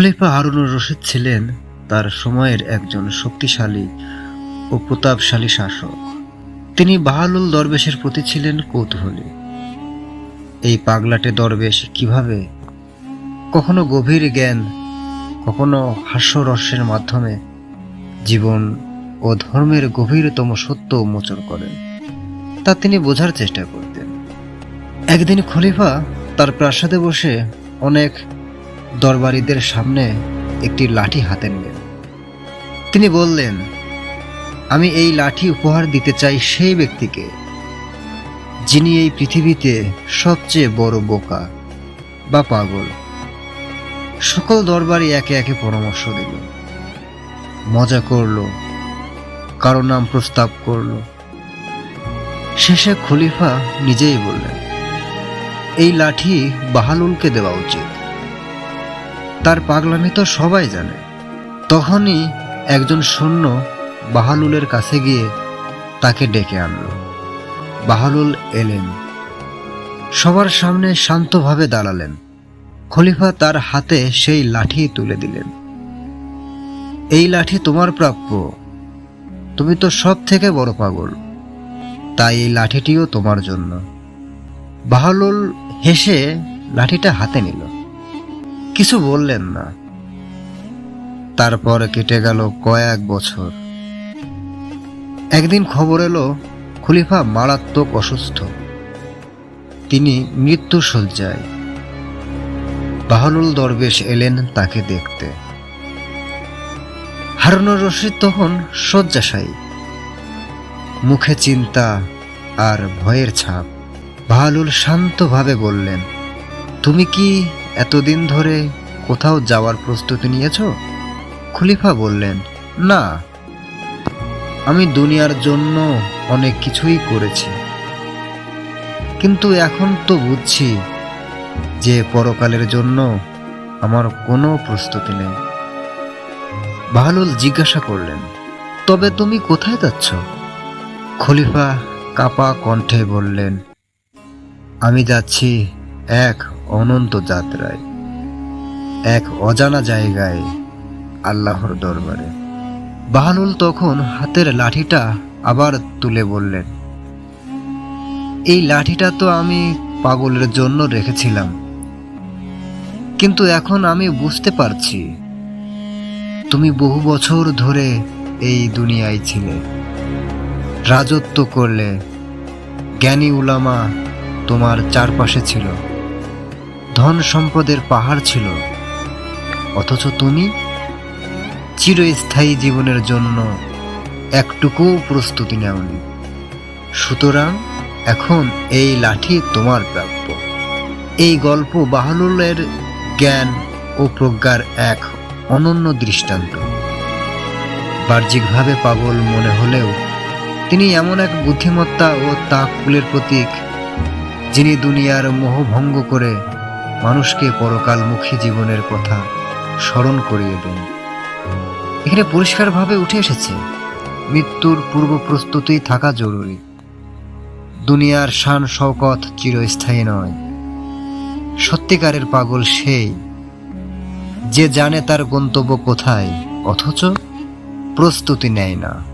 খলিফা হারুনুর রশিদ ছিলেন তার সময়ের একজন শক্তিশালী ও প্রতাপশালী শাসক। তিনি বাহালুল দরবেশের প্রতি ছিলেন কৌতূহলী। এই পাগলাটে দরবেশ কীভাবে কখনো গভীর জ্ঞান, কখনো হাস্যরসের মাধ্যমে জীবন ও ধর্মের গভীরতম সত্য উন্মোচন করেন, তা তিনি বোঝার চেষ্টা করতেন। একদিন খলিফা তার প্রাসাদে বসে অনেক দরবারীদের সামনে একটি লাঠি হাতে নিলেন। তিনি বললেন, আমি এই লাঠি উপহার দিতে চাই সেই ব্যক্তিকে, যিনি এই পৃথিবীতে সবচেয়ে বড় বোকা বা পাগল। সকল দরবারই একে একে পরামর্শ দিল, মজা করল, কারও নাম প্রস্তাব করল। শেষে খলিফা নিজেই বললেন, এই লাঠি বাহালুলকে দেওয়া উচিত। তার পাগলামি তো সবাই জানে। তখনই একজন সৈন্য বাহালুলের কাছে গিয়ে তাকে ডেকে আনলো। বাহালুল এলেন। সবার সামনে শান্তভাবে দাঁড়ালেন। খলিফা তার হাতে সেই লাঠি তুলে দিলেন। এই লাঠি তোমার প্রাপ্য। তুমি তো সব থেকে বড় পাগল। তাই এই লাঠিটিও তোমার জন্য। বাহালুল হেসে লাঠিটা হাতে নিল। কিছু বললেন না। তারপর কেটে গেল কয়েক বছর। একদিন খবর এলো, খলিফা মারাত্মক অসুস্থ। তিনি মৃত্যু শয্যায়। বাহলুল দরবেশ এলেন তাকে দেখতে। হারুনুর রশিদ তখন শয্যাশায়ী। মুখে চিন্তা আর ভয়ের ছাপ। বাহালুল শান্তভাবে বললেন, তুমি কি এতদিন ধরে কোথাও যাওয়ার প্রস্তুতি নিয়েছ? খলিফা বললেন, না। আমি দুনিয়ার জন্য অনেক কিছুই করেছি। কিন্তু এখন তো বুঝছি যে পরকালের জন্য আমার কোনো প্রস্তুতি নেই। বাহালুল জিজ্ঞাসা করলেন, তবে তুমি কোথায় যাচ্ছ? খলিফা কাপা কণ্ঠে বললেন, আমি যাচ্ছি এক অনন্ত যাত্রায়, এক অজানা জায়গায় আল্লাহর দরবারে। বাহানুল তখন হাতের লাঠিটা আবার তুলে বললেন, এই লাঠিটা তো আমি পাগলের জন্য রেখেছিলাম, কিন্তু এখন আমি বুঝতে পারছি, তুমি বহু বছর ধরে এই দুনিয়ায় ছিলে। রাজত্ব করলে জ্ঞানী উলামা তোমার চারপাশে ছিল। ধন সম্পদের পাহাড় ছিল। অথচ তুমি চিরস্থায়ী জীবনের জন্য একটুকু প্রস্তুতি নেওনি। সুতরাং এখন এই লাঠি তোমার প্রাপ্য। এই গল্প বাহলুলের জ্ঞান ও প্রজ্ঞার এক অনন্য দৃষ্টান্ত। বাহ্যিকভাবে পাগল মনে হলেও তিনি এমন এক বুদ্ধিমত্তা ও তাকুলের প্রতীক, যিনি দুনিয়ার মোহভঙ্গ করে মানুষকে পরকালমুখী জীবনের কথা স্মরণ করিয়ে দেন। এখানে পরিষ্কারভাবে উঠে এসেছে, মৃত্যুর পূর্ব প্রস্তুতি থাকা জরুরি। দুনিয়ার শান শওকত চিরস্থায়ী নয়। সত্যিকারের পাগল সেই, যে জানে তার গন্তব্য কোথায়, অথচ প্রস্তুতি নেয় না।